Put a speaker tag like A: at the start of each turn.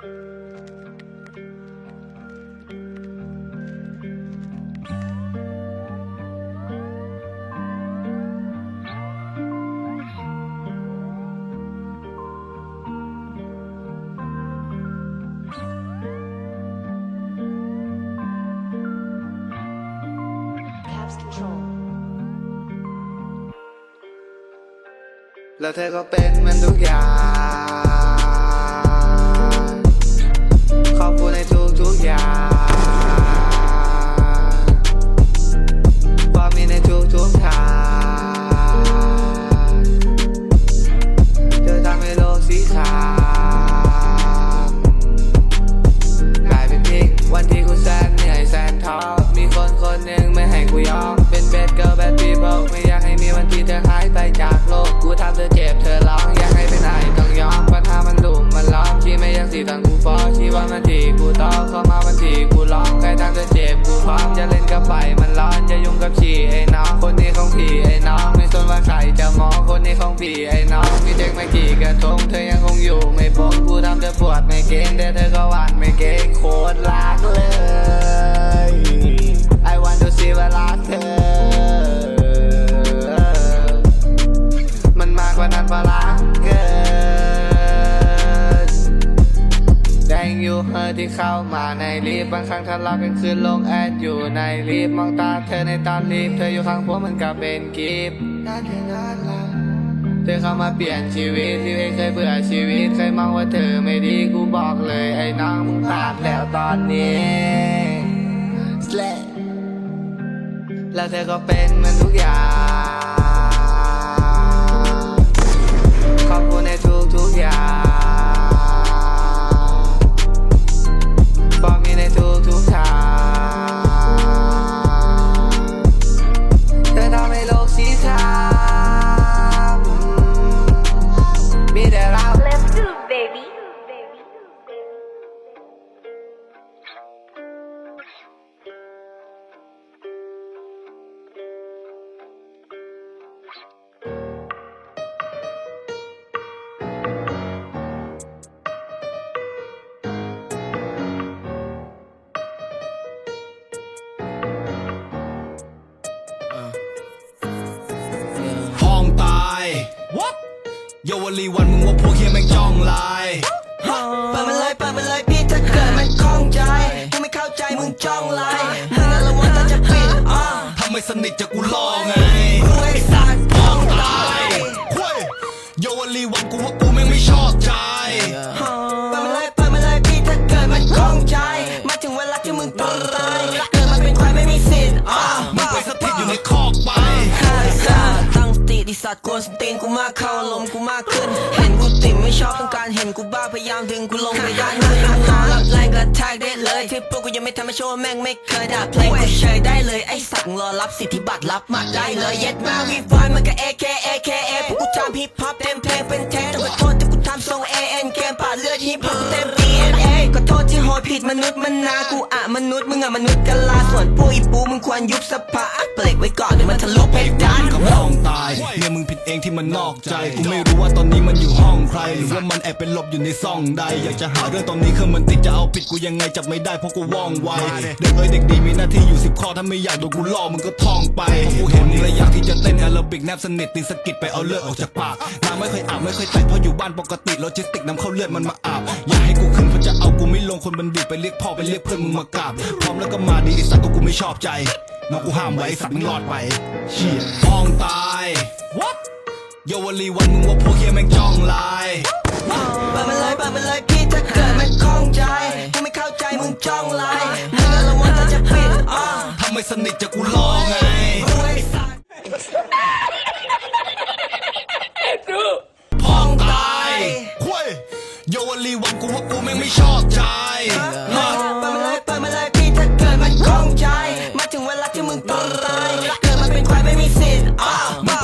A: Caps Control.
B: แล้วเธอก็เป็นมันทุกอย่าง ทุ ว่ามันทีกูต่อเข้ามาวันที่กูร้องใครทำเธอเจ็บกูพร้อมจะเล่นกับไฟมันร้อนจะยุ่งกับฉี่ไอ้น้องคนนี้ของพี่ไอ้น้องไม่สนว่าใครจะมองคนนี้ของพี่ไอ้น้องมีเด็กไม่กี่กระทงเธอยังคงอยู่ไม่พบกูทำเธอปวดไม่เก่งแต่เธอก็หวานไม่เก่งโคตรรักเลย อที่เข้ามาในลิฟต์บางครั้งทะเลาะกันคืนลงแอดอยู่ในลิฟต์มองตาเธอในตอนลิฟต์เธออยู่ข้างพวกมันกับเป็นกิฟต์เธอเข้ามาเปลี่ยนชีวิตที่เคยเบื่อชีวิตเคยมองว่าเธอไม่ดีกูบอกเลยไอ้น้องมึงพลาดแล้วตอนนี้แล้วเธอก็เป็นมันทุกอย่าง เยา
C: วลีวันมึงว่าพวกเฮียแม่งจ้องลาย
D: เปิดมันเลยเปิดมันเลยพี่ถ้าเกิดมันคล่องใจมึงไม่เข้าใจมึงจ้องไรมึงน่ะระวังแต่จะปิดอะ
C: ถ้าไม่สนิทจะกูล่อไง
D: กูไอ้สัตว์ห้องตาย
C: เว้ยเยาวลีวันกูว่ากูแม่งไม่ชอบใจ
D: เปิดมันเลยเปิดมันเลยพี่ถ้าเกิดมันคล่องใจ มาถึงเวลาที่มึงต้องตายเกิดมาเป็นควายไม่มีสิทธิ์อะ
C: มึงไปสถิตอยู่ใน
D: สัตว์กวนสตีนกูมากเข้าลมกูมากขึ้น เห็นกูติ่มไม่ชอบต้องการเห็นกูบ้าพยายามดึงกูลงไปด้านมือหาหลับแรงกระแทกได้เลยที่พวกกูยังไม่ทำมาโชว์แม่งไม่เคยด่าเพลงกูเฉยได้เลยไอ้สัตว์รอรับสิทธิบัตรรับมาได้เลยเย็ดมาวีฟายมันก็ AK AKA นุษย์มันนากูอะมนุษย์มึงอะมนุษย์กะลาส่วนพวกอีปูมึงควรยุบสภาเบรกไว้ก่อนเดี๋ยวมันทะลุเพดาน
C: กับห้องตายเนี่ยมึงผิดเองที่มันนอกใจกูไม่รู้ว่าตอนนี้มันอยู่ห้องใครหรือว่ามันแอบเป็นหลบอยู่ในซ่องใด อยากจะหาเรื่องตอนนี้คือมันติดจะเอาผิดกูยังไงจับไม่ได้เพราะกูว่องไวเด็กเอ้ยเด็กดีมีหน้าที่อยู่สิบข้อถ้าไม่อยากโดนกูล่อมึงก็ท่องไปเพราะกูเห็นมึงเลยอยากที่จะเต้นแอโรบิกแนบสนิทติงสกิดไปเอาเลือดออกจากปากน้ำไม่เคยอาบไม่เคยแตะเพราะอยู่บ้านปกติโลจิสติกนำเข้าเลือดมันมาอาบอยากให้กูขึ้น อากูไม่ลงคนบันดีไปเรียกพ่อไปเรียกเพื่อนมึงมากราบพร้อมแล้วก็มาดีไอ้สัตว์ก็กูไม่ชอบใจน้องกูห้ามไว้ไอ้สัตว์มึงรอดไปเชี่ยห้องตาย What เยาวลีวันมึงว่าพวกเฮียแม่งจ้องลาย
D: เปิดมันเลยเปิดมันเลยพี่ถ้าเกิดมันคล่องใจกูไม่เข้าใจมึงจ้องไรมึงน่ะระวังแต่จะปิดอะ
C: ถ้าไม่สนิทจะกูล่อไง โยลีวัน
D: กูว่ากูแม่งไม่ชอบใจ
C: เปิดมาเลยเปิดมาเลยพี่ถ้าเกิ
D: ดมันคงใจ มาถึงเว
C: ลา
D: ที่มึงต้องตายเกิ
C: ดมาเป็นควายไม่มีสิทธิ์อะ